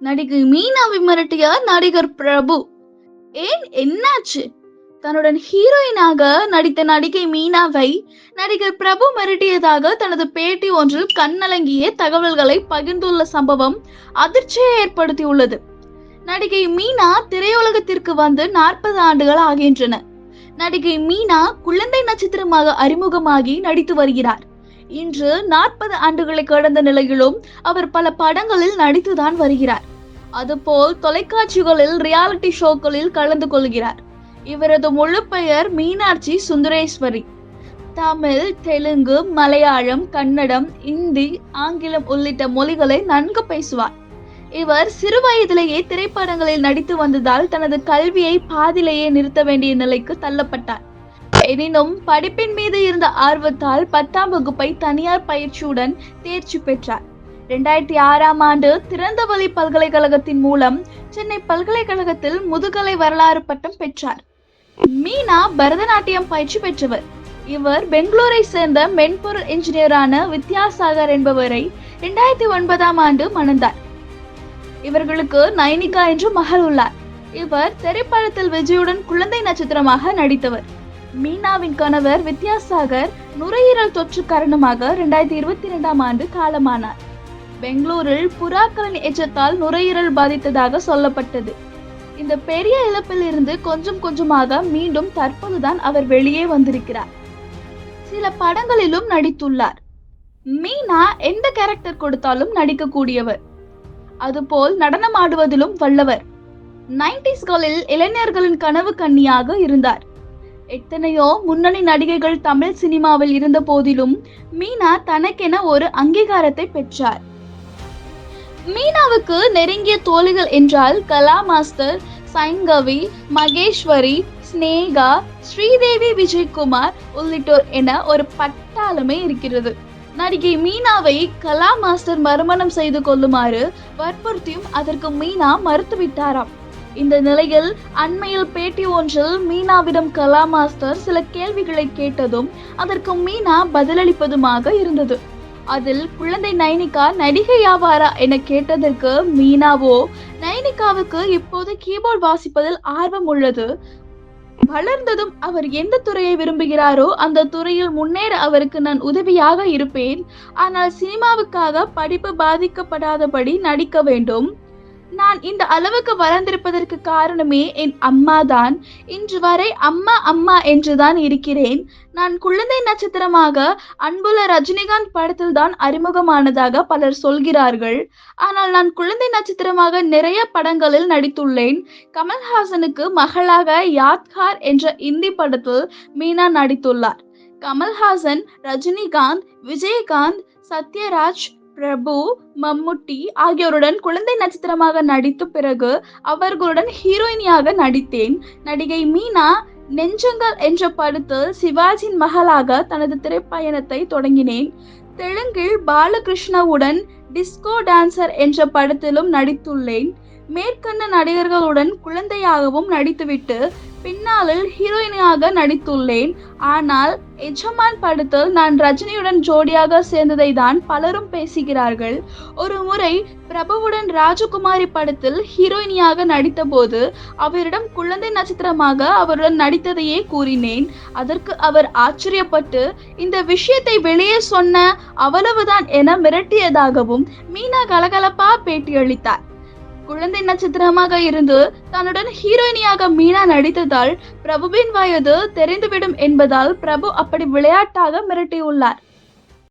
நடிகை மீனாவை மிரட்டியார் நடிகர் பிரபு. ஏன் என்னாச்சு? தன்னுடன் ஹீரோயினாக நடித்த நடிகை மீனாவை நடிகர் பிரபு மிரட்டியதாக தனது பேட்டி ஒன்றில் கண்ணலங்கிய தகவல்களை பகிர்ந்துள்ள சம்பவம் அதிர்ச்சியை ஏற்படுத்தியுள்ளது. நடிகை மீனா திரையுலகத்திற்கு வந்து நாற்பது ஆண்டுகள் ஆகின்றன. நடிகை மீனா குழந்தை நட்சத்திரமாக அறிமுகமாகி நடித்து வருகிறார். இன்று நாற்பது ஆண்டுகளை கடந்த நிலையிலும் அவர் பல படங்களில் நடித்துதான் வருகிறார். அதுபோல் தொலைக்காட்சிகளில் ரியாலிட்டி ஷோக்களில் கலந்து கொள்கிறார். இவரது முழு பெயர் மீனாட்சி சுந்தரேஸ்வரி. தமிழ் தெலுங்கு மலையாளம் கன்னடம் இந்தி ஆங்கிலம் உள்ளிட்ட மொழிகளை நன்கு பேசுவார். இவர் சிறு வயதிலேயே திரைப்படங்களில் நடித்து வந்ததால் தனது கல்வியை பாதியிலேயே நிறுத்த வேண்டிய நிலைக்கு தள்ளப்பட்டார். எனினும் படிப்பின் மீது இருந்த ஆர்வத்தால் பத்தாம் வகுப்பை தனியார் பயிற்சியுடன் தேர்ச்சி பெற்றார். இரண்டாயிரத்தி ஆறாம் ஆண்டு திறந்தவெளி பல்கலைக்கழகத்தின் மூலம் சென்னை பல்கலைக்கழகத்தில் முதுகலை வரலாறு பட்டம் பெற்றார். மீனா பரதநாட்டியம் பயிற்சி பெற்றவர். இவர் பெங்களூரை சேர்ந்த மென்பொருள் இன்ஜினியரான வித்யாசாகர் என்பவரை இரண்டாயிரத்தி ஒன்பதாம் ஆண்டு மணந்தார். இவர்களுக்கு நைனிகா என்ற மகள் உள்ளார். இவர் திரைப்படத்தில் விஜயுடன் குழந்தை நட்சத்திரமாக நடித்தவர். மீனாவின் கணவர் வித்யாசாகர் நுரையீரல் தொற்று காரணமாக இரண்டாயிரத்தி இருபத்தி இரண்டாம் ஆண்டு காலமானார். பெங்களூரில் புறாக்களின் எச்சத்தால் நுரையீரல் பாதித்ததாக சொல்லப்பட்டது. இந்த பெரிய இழப்பில் இருந்து கொஞ்சம் கொஞ்சமாக மீண்டும் தற்போதுதான் அவர் வெளியே வந்திருக்கிறார். சில படங்களிலும் நடித்துள்ளார். மீனா எந்த கேரக்டர் கொடுத்தாலும் நடிக்கக்கூடியவர். அதுபோல் நடனம் ஆடுவதிலும் வல்லவர். நைன்டிஸ்களில் இளைஞர்களின் கனவு கன்னியாக இருந்தார். எத்தனையோ முன்னணி நடிகைகள் தமிழ் சினிமாவில் இருந்த போதிலும் மீனா தனக்கென ஒரு அங்கீகாரத்தை பெற்றார். மீனாவுக்கு நெருங்கிய தோழிகள் என்றால் கலா மாஸ்டர் சைங்கவி மகேஸ்வரி ஸ்னேகா ஸ்ரீதேவி விஜயகுமார் உள்ளிட்டோர் என ஒரு பட்டாளமே இருக்கிறது. நடிகை மீனாவை கலா மாஸ்டர் மறுமணம் செய்து கொள்ளுமாறு வற்புறுத்தியும் அதற்கு மீனா மறுத்துவிட்டாராம். இந்த நிலையில் அண்மையில் பேட்டி ஒன்றில் மீனாவிடம் கலா மாஸ்டர் சில கேள்விகளை கேட்டதும் அதற்கு மீனா பதிலளிப்பதுமாக இருந்தது. அதில் குழந்தை நைனிகா நடிகையாவாரா என கேட்டதற்கு மீனாவோ நைனிகாவுக்கு இப்போது கீபோர்ட் வாசிப்பதில் ஆர்வம் உள்ளது. வளர்ந்ததும் அவர் எந்த துறையை விரும்புகிறாரோ அந்த துறையில் முன்னேற அவருக்கு நான் உதவியாக இருப்பேன். ஆனால் சினிமாவுக்காக படிப்பு பாதிக்கப்படாதபடி நடிக்க வேண்டும். நான் இந்த அளவுக்கு வளர்ந்திருப்பதற்கு காரணமே என் அம்மா தான் இன்று வரை அம்மா அம்மா என்றுதான் இருக்கிறேன். நான் குழந்தை நட்சத்திரமாக அன்புள்ள ரஜினிகாந்த் படத்தில் தான் அறிமுகமானதாக பலர் சொல்கிறார்கள். ஆனால் நான் குழந்தை நட்சத்திரமாக நிறைய படங்களில் நடித்துள்ளேன். கமல்ஹாசனுக்கு மகளாக யாத்கார் என்ற இந்தி படத்தில் மீனா நடித்துள்ளார். கமல்ஹாசன் ரஜினிகாந்த் விஜயகாந்த் சத்யராஜ் பிரபு மம்முட்டி ஆகியோருடன் குழந்தை நட்சத்திரமாக நடித்த பிறகு அவர்களுடன் ஹீரோயினியாக நடித்தேன். நடிகை மீனா நெஞ்சங்கள் என்ற படத்தில் சிவாஜியின் மகளாக தனது திரைப்பயணத்தை தொடங்கினேன். தெலுங்கில் பாலகிருஷ்ணவுடன் டிஸ்கோ டான்சர் என்ற படத்திலும் நடித்துள்ளேன். மேற்கண்ட நடிகர்களுடன் குழந்தையாகவும் நடித்துவிட்டு பின்னாளில் ஹீரோயினாக நடித்துள்ளேன். ஆனால் எஜமான் படத்தில் நான் ரஜினியுடன் ஜோடியாக சேர்ந்ததை தான் பலரும் பேசுகிறார்கள். ஒரு முறை பிரபுவுடன் ராஜகுமாரி படத்தில் ஹீரோயினியாக நடித்தபோது அவரிடம் குழந்தை நட்சத்திரமாக அவருடன் நடித்ததையே கூறினேன். அதற்கு அவர் ஆச்சரியப்பட்டு இந்த விஷயத்தை வெளியே சொன்ன அவ்வளவுதான் என மிரட்டியதாகவும் மீனா கலகலப்பா பேட்டியளித்தார். குழந்தை நட்சத்திரமாக இருந்து தன்னுடன் ஹீரோயினியாக மீனா நடித்ததால் பிரபுவின் வயது தெரிந்துவிடும் என்பதால் பிரபு அப்படி விளையாட்டாக மிரட்டியுள்ளார்.